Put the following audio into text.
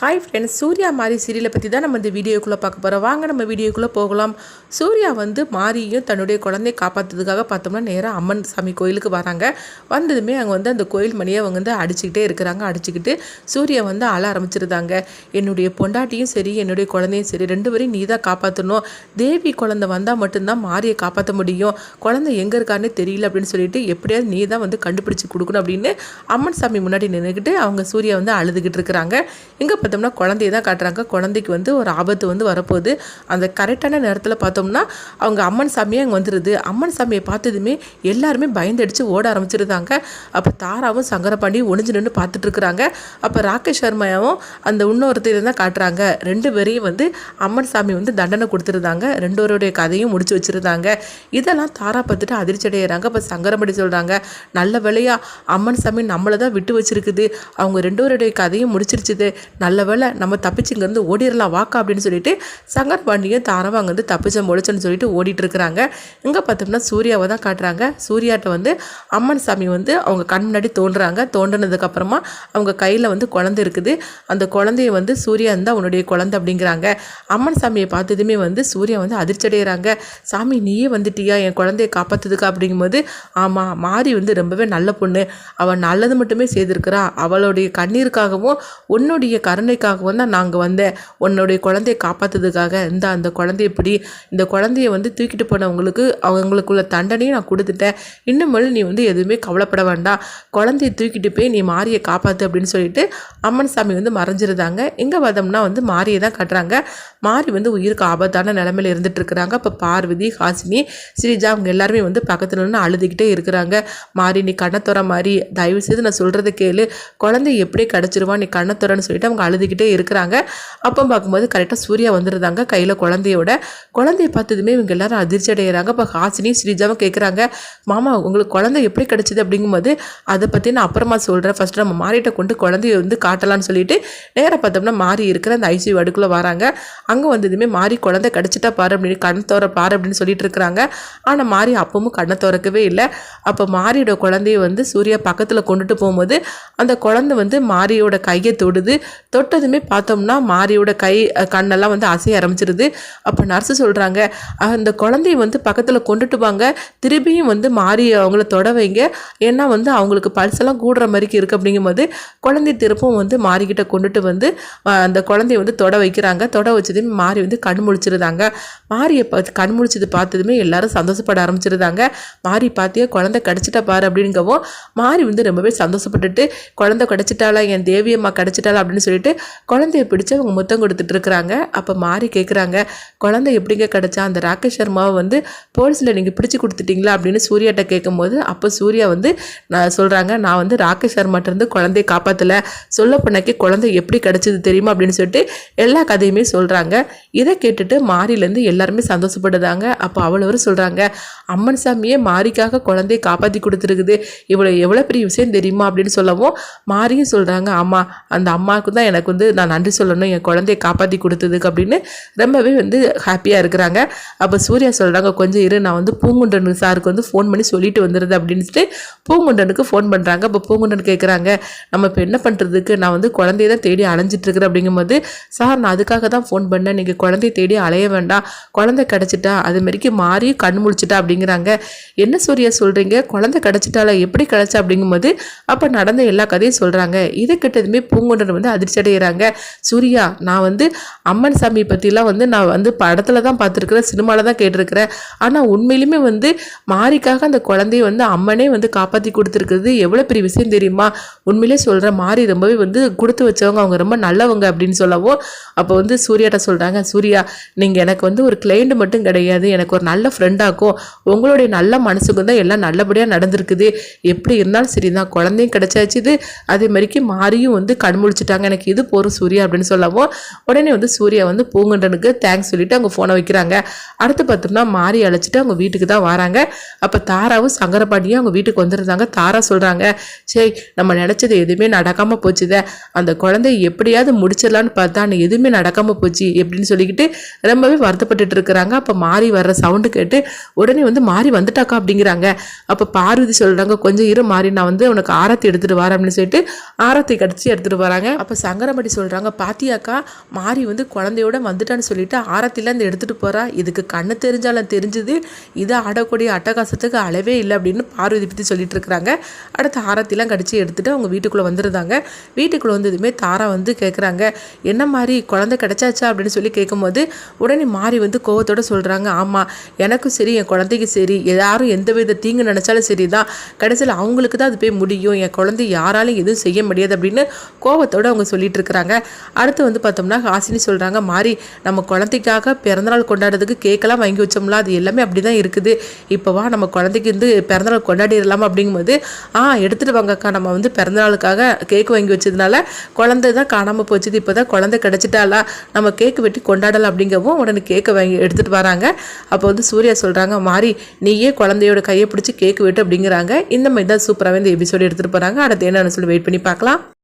Hi friends Surya மாரி சீரியலை பற்றி தான் நம்ம இந்த வீடியோக்குள்ளே பார்க்க போகிறோம் வாங்க நம்ம வீடியோக்குள்ளே போகலாம். சூர்யா வந்து மாரியும் தன்னுடைய குழந்தையை காப்பாற்றுறதுக்காக பார்த்தோம்னா நேராக அம்மன் சாமி கோயிலுக்கு வராங்க. வந்ததுமே அங்கே வந்து அந்த கோயில் மணியை அவங்க வந்து அடிச்சுக்கிட்டே இருக்கிறாங்க அடிச்சுக்கிட்டு சூர்யா வந்து அழ ஆரம்பிச்சிருந்தாங்க. என்னுடைய பொண்டாட்டியும் சரி என்னுடைய குழந்தையும் சரி ரெண்டு பேரையும் நீ தான் காப்பாற்றணும் தேவி குழந்தை வந்தால் மட்டும்தான் மாரியை காப்பாற்ற முடியும். குழந்தை எங்கே இருக்காருன்னு தெரியல அப்படின்னு சொல்லிட்டு எப்படியாவது நீ தான் வந்து கண்டுபிடிச்சு கொடுக்கணும் அப்படின்னு அம்மன் சாமி முன்னாடி நின்றுக்கிட்டு அவங்க சூர்யா வந்து அழுதுகிட்டு இருக்கிறாங்க. இங்கே பார்த்தோம்னா குழந்தைய தான் காட்டுறாங்க. குழந்தைக்கு வந்து ஒரு ஆபத்து வந்து வரப்போகுது. அந்த கரெக்டான நேரத்தில் பார்த்தோம்னா அவங்க அம்மன் சாமியே அங்கே வந்துடுது அம்மன் சாமியை பார்த்ததுமே எல்லாருமே பயந்தடிச்சு ஓட ஆரம்பிச்சிருந்தாங்க. அப்போ தாராவும் சங்கரபாண்டியும் ஒளிஞ்சு நின்று பார்த்துட்ருக்குறாங்க. அப்போ ராகேஷ் சர்மாவும் அந்த இன்னொருத்தையும் தான் காட்டுறாங்க. ரெண்டு பேரையும் வந்து அம்மன் சாமி வந்து தண்டனை கொடுத்துருந்தாங்க. ரெண்டோருடைய கதையும் முடிச்சு வச்சுருந்தாங்க. இதெல்லாம் தாரா பார்த்துட்டு அதிர்ச்சி அடைகிறாங்க அப்போ சங்கரபாண்டி சொல்கிறாங்க நல்ல வேலையாக அம்மன் சாமி நம்மளை தான் விட்டு வச்சுருக்குது. அவங்க ரெண்டோருடைய கதையும் முடிச்சிருச்சுது. நல்ல வேலை நம்ம தப்பிச்சு இங்கேருந்து ஓடிடலாம் வாக்கா அப்படின்னு சொல்லிட்டு சங்கர் பாண்டியும் தாராவும் அங்கேருந்து தப்பிச்ச முடிச்சன்னு சொல்லிட்டு ஓடிட்டு இருக்கிறாங்க இங்கே பார்த்தோம்னா சூர்யாவை தான் காட்டுறாங்க. சூர்யாட்ட வந்து அம்மன் சாமி வந்து அவங்க கண் முன்னாடி தோன்றுறாங்க தோன்றினதுக்கப்புறமா அவங்க கையில் வந்து குழந்தை இருக்குது. அந்த குழந்தைய வந்து சூர்யா இருந்தால் உன்னுடைய குழந்தை அப்படிங்கிறாங்க. அம்மன் சாமியை பார்த்ததுமே வந்து சூர்யா வந்து அதிர்ச்சி அடைகிறாங்க சாமி நீயே வந்துட்டியா? என் குழந்தைய காப்பாற்றுதுக்கா அப்படிங்கும்போது ஆமாம் மாறி வந்து ரொம்பவே நல்ல பொண்ணு. அவள் நல்லது மட்டுமே செய்திருக்கிறா. அவளுடைய கண்ணீருக்காகவும் உன்னுடைய கருணைக்காகவும் தான் நாங்கள் வந்தேன் உன்னுடைய குழந்தைய காப்பாற்றுறதுக்காக இந்த அந்த குழந்தைய இப்படி இந்த குழந்தைய வந்து தூக்கிட்டு போனவங்களுக்கு அவங்களுக்குள்ள தண்டனையும் நான் கொடுத்துட்டேன். இன்னுமேல் நீ வந்து எதுவுமே கவலைப்பட வேண்டாம். குழந்தைய தூக்கிட்டு போய் நீ மாரியை காப்பாற்று அப்படின்னு சொல்லிட்டு அம்மன் சாமி வந்து மறைஞ்சிருந்தாங்க. எங்கே வதம்னா வந்து மாரியை தான் கட்டுறாங்க. மாரி வந்து உயிருக்கு ஆபத்தான நிலமையில இருந்துட்டு இருக்கிறாங்க. இப்போ பார்வதி ஹாசினி ஸ்ரீஜா அவங்க எல்லாருமே வந்து பக்கத்துல நின்று அழுதுகிட்டே இருக்கிறாங்க. மாறி நீ கண்ணத்துற மாதிரி தயவு செய்து நான் சொல்கிறத கேளு. குழந்தை எப்படி கிடச்சிருவா நீ கண்ணத்துறன்னு சொல்லிட்டு அவங்க அழுதுகிட்டே இருக்கிறாங்க. அப்போ பார்க்கும்போது கரெக்டாக சூர்யா வந்துருந்தாங்க கையில் குழந்தையோட. குழந்தைய பார்த்ததுமே இவங்க எல்லாரும் அதிர்ச்சி அடைகிறாங்க அப்போ ஹாசினி ஸ்ரீஜாவும் கேட்குறாங்க மாமா உங்களுக்கு குழந்தை எப்படி கிடச்சிது? அப்படிங்கும்போது அதை பற்றி நான் அப்புறமா சொல்கிறேன் ஃபஸ்ட்டு நம்ம மாறிட்ட கொண்டு குழந்தைய வந்து காட்டலாம்னு சொல்லிட்டு நேராக பார்த்தோம்னா மாறி இருக்கிற அந்த ஐசியூ அடுக்குள்ளே வராங்க. அங்கே வந்ததுமே மாறி குழந்தை கிடச்சிட்டா பாரு அப்படின்னு கண் தோற பாரு அப்படின்னு சொல்லிட்டு இருக்கிறாங்க. ஆனால் மாறி அப்பவும் கண்ணை திறக்கவே இல்லை. அப்போ மாரியோட குழந்தைய வந்து சூர்யா பக்கத்தில் கொண்டுட்டு போகும்போது அந்த குழந்தை வந்து மாரியோட கையை தொடுது தொட்டதுமே பார்த்தோம்னா மாரியோட கை கண்ணெல்லாம் வந்து அசைய ஆரம்பிச்சிருது. அப்போ நர்ஸு சொல்கிறாங்க அந்த குழந்தைய வந்து பக்கத்தில் கொண்டுட்டு வாங்க. திரும்பியும் வந்து மாறி அவங்கள தொட வைங்க. ஏன்னா வந்து அவங்களுக்கு பல்ஸ் எல்லாம் கூடுற மாதிரிக்கு இருக்குது அப்படிங்கும்போது குழந்தை திருப்பும் வந்து மாறிக்கிட்ட கொண்டுட்டு வந்து அந்த குழந்தைய வந்து தொட வைக்கிறாங்க. தொட வச்சதுமே மாறி வந்து கண் முழிச்சிருந்தாங்க. மாரியை பார்த்து கண் முழிச்சது பார்த்ததுமே எல்லாரும் சந்தோஷப்பட ஆரம்பிச்சிருந்தாங்க. மாறி பார்த்தியா குழந்தை கிடச்சிட்டா பாரு அப்படிங்கவும் மாறி வந்து ரொம்பவே சந்தோஷப்பட்டுட்டு குழந்தை கிடச்சிட்டாளா? என் தேவியம்மா கிடச்சிட்டாளா? அப்படின்னு சொல்லிட்டு குழந்தைய பிடிச்சி அவங்க முத்தம் கொடுத்துட்டு இருக்கிறாங்க. அப்போ மாறி கேட்குறாங்க குழந்தை எப்படிங்க கிடச்சா அந்த ராகேஷ் சர்மாவை வந்து போலீஸில் நீங்கள் பிடிச்சி கொடுத்துட்டீங்களா? அப்படின்னு சூர்யாட்ட கேட்கும்போது அப்போ சூர்யா வந்து நான் சொல்கிறாங்க நான் வந்து ராகேஷ் சர்மாட்டிருந்து குழந்தைய காப்பாற்றலை சொல்ல பண்ணக்கே குழந்தை எப்படி கிடச்சிது தெரியுமா? அப்படின்னு சொல்லிட்டு எல்லா கதையுமே சொல்கிறாங்க இதை கேட்டுட்டு மாரிலேருந்து எல்லாருமே சந்தோஷப்படுதாங்க அப்போ அவ்வளோ சொல்கிறாங்க அம்மன் சாமியே மாரிக்காக குழந்தைய காப்பாற்றி கொடுத்துருக்குது. இவ்வளோ எவ்வளோ பெரிய விஷயம் தெரியுமா? அப்படின்னு சொல்லவும் மாரியும் சொல்கிறாங்க ஆமாம் அந்த அம்மாவுக்கு தான் எனக்கு வந்து நான் நன்றி சொல்லணும் என் குழந்தைய காப்பாற்றி கொடுத்ததுக்கு அப்படின்னு ரொம்பவே வந்து ஹாப்பியாக இருக்கிறாங்க. அப்போ சூர்யா சொல்கிறாங்க கொஞ்சம் இரு நான் வந்து பூங்குண்டன் சாருக்கு வந்து ஃபோன் பண்ணி சொல்லிட்டு வந்துடுது அப்படின்ட்டு பூங்குண்டனுக்கு ஃபோன் பண்ணுறாங்க அப்போ பூங்குண்டன் கேட்குறாங்க நம்ம இப்போ என்ன பண்ணுறதுக்கு நான் வந்து குழந்தைய தான் தேடி அலைஞ்சிட்ருக்கிறேன் அப்படிங்கும்போது சார் நான் அதுக்காக தான் ஃபோன் பண்ணேன். நீங்கள் குழந்தைய தேடி அலைய வேண்டாம். குழந்தை கிடச்சிட்டா அது மாதிரிக்கு மாறி கண் முழிச்சிட்டா அப்படிங்கிறாங்க. என்ன சூர்யா சொல்கிறீங்க குழந்தை கிடச்சிட்டால எப்படி கிடச்சா? அப்படிங்கும்போது அப்போ நடந்த எல்லா கதையும் சொல்கிறாங்க இதை கிட்டதுமே பூங்குண்டன் வந்து அதிர்ச்சி அடைகிறாங்க சூர்யா நான் வந்து அம்மன் சாமி பற்றிலாம் வந்து நான் வந்து படத்தில் தான் பார்த்துருக்குறேன் சினிமாவில் தான் கேட்டிருக்கிறேன். ஆனால் உண்மையிலுமே வந்து மாரிக்காக அந்த குழந்தைய வந்து அம்மனே வந்து காப்பாற்றி கொடுத்துருக்குறது எவ்வளோ பெரிய விஷயம் தெரியுமா? உண்மையிலே சொல்கிறேன் மாறி ரொம்பவே வந்து கொடுத்து வச்சவங்க அவங்க ரொம்ப நல்லவங்க அப்படின்னு சொல்லவும் அப்போ வந்து சூர்யாட்ட சொல்கிறாங்க சூர்யா நீங்கள் எனக்கு வந்து ஒரு கிளைண்ட் மட்டும் கிடையாது எனக்கு ஒரு நல்ல ஃப்ரெண்டாக்கும் உங்களுடைய நல்ல மனசுக்கும் தான் எல்லாம் நல்லபடியாக நடந்திருக்குது. எப்படி இருந்தாலும் சரி தான் குழந்தையும் கிடைச்சாச்சுது அதே மாதிரிக்கு மாரியும் வந்து கண்முழிச்சிட்டாங்க. எனக்கு இது போகிற சூர்யா அப்படின்னு சொல்லவும் உடனே வந்து சூர்யா வந்து பூங்குண்டனுக்கு தேங்க்ஸ் சொல்லிட்டு அவங்க ஃபோனை வைக்கிறாங்க. அடுத்து பார்த்தோம்னா மாறி அழைச்சிட்டு அவங்க வீட்டுக்கு தான் வராங்க. அப்போ தாராவும் சங்கரபாண்டியும் அவங்க வீட்டுக்கு வந்துருந்தாங்க தாரா சொல்கிறாங்க சரி நம்ம நினச்சது எதுவுமே நடக்காமல் போச்சுதே. அந்த குழந்தைய எப்படியாவது முடிச்சிடலான்னு பார்த்தா எதுவுமே நடக்காமல் போச்சு எப்படின்னு சொல்லிக்கிட்டு ரொம்பவே வருத்தப்பட்டுட்டு இருக்கிறாங்க. அப்போ மாறி வர்ற சவுண்டு கேட்டு உடனே வந்து மாறி வந்துட்டாக்கா? அப்படிங்கிறாங்க. அப்போ பார்வதி சொல்கிறாங்க கொஞ்சம் இரு மாறி நான் வந்து உனக்கு ஆரத்தி எடுத்துகிட்டு வரேன் அப்படின்னு சொல்லிட்டு ஆரத்தி கடிச்சு எடுத்துகிட்டு வராங்க. அப்போ சங்கர மங்கரம்பட்டி சொல்கிறாங்க பாத்தியாக்கா மாறி வந்து குழந்தையோட வந்துட்டான்னு சொல்லிட்டு ஆரத்திலேருந்து எடுத்துகிட்டு போகிறா இதுக்கு கண்ணு தெரிஞ்சாலும் தெரிஞ்சுது. இது ஆடக்கூடிய அட்டகாசத்துக்கு அளவே இல்லை அப்படின்னு பார்வதி பற்றி சொல்லிட்டு இருக்கிறாங்க. அடுத்து ஆரத்திலாம் கடிச்சு எடுத்துகிட்டு அவங்க வீட்டுக்குள்ளே வந்துருந்தாங்க வீட்டுக்குள்ளே வந்ததுமே தாரா வந்து கேட்குறாங்க என்ன மாதிரி குழந்தை கிடைச்சாச்சா? அப்படின்னு சொல்லி கேட்கும்போது உடனே மாறி வந்து கோவத்தோட சொல்கிறாங்க ஆமாம் எனக்கும் சரி என் குழந்தைக்கு சரி. யாரும் எந்த வித தீங்கு நினச்சாலும் சரி தான் கடைசியில் அவங்களுக்கு தான் அது போய் முடியும். என் குழந்தை யாராலும் எதுவும் செய்ய முடியாது அப்படின்னு கோவத்தோடு அவங்க சொல்லிட்டு இருக்கிறாங்க அடுத்து வந்து பார்த்தோம்னா ஹாசினி சொல்கிறாங்க மாறி நம்ம குழந்தைக்காக பிறந்தநாள் கொண்டாடுறதுக்கு கேக்கெல்லாம் வாங்கி வச்சோம்ல அது எல்லாமே அப்படி தான் இருக்குது இப்போவா நம்ம குழந்தைக்கு வந்து பிறந்தநாள் கொண்டாடிடலாம் அப்படிங்கும்போது ஆ எடுத்துகிட்டு வாங்கக்கா நம்ம வந்து பிறந்தநாளுக்காக கேக் வாங்கி வச்சதுனால குழந்தை தான் காணாமல் போச்சுது. இப்போ தான் குழந்தை கிடச்சிட்டாலா நம்ம கேக்கு வெட்டி கொண்டாடலாம் அப்படிங்கவும் உடனே கேக்கை வாங்கி எடுத்துகிட்டு வராங்க. அப்போ வந்து சூர்யா சொல்கிறாங்க மாறி நீயே குழந்தையோட கையை பிடிச்சி கேக்கு வெட்டு அப்படிங்கிறாங்க. இந்த மாதிரி தான் சூப்பராகவே இந்த எபிசோடு எடுத்துகிட்டு போகிறாங்க அடுத்து என்னென்னு சொல்லி வெயிட் பண்ணி பார்க்கலாம்.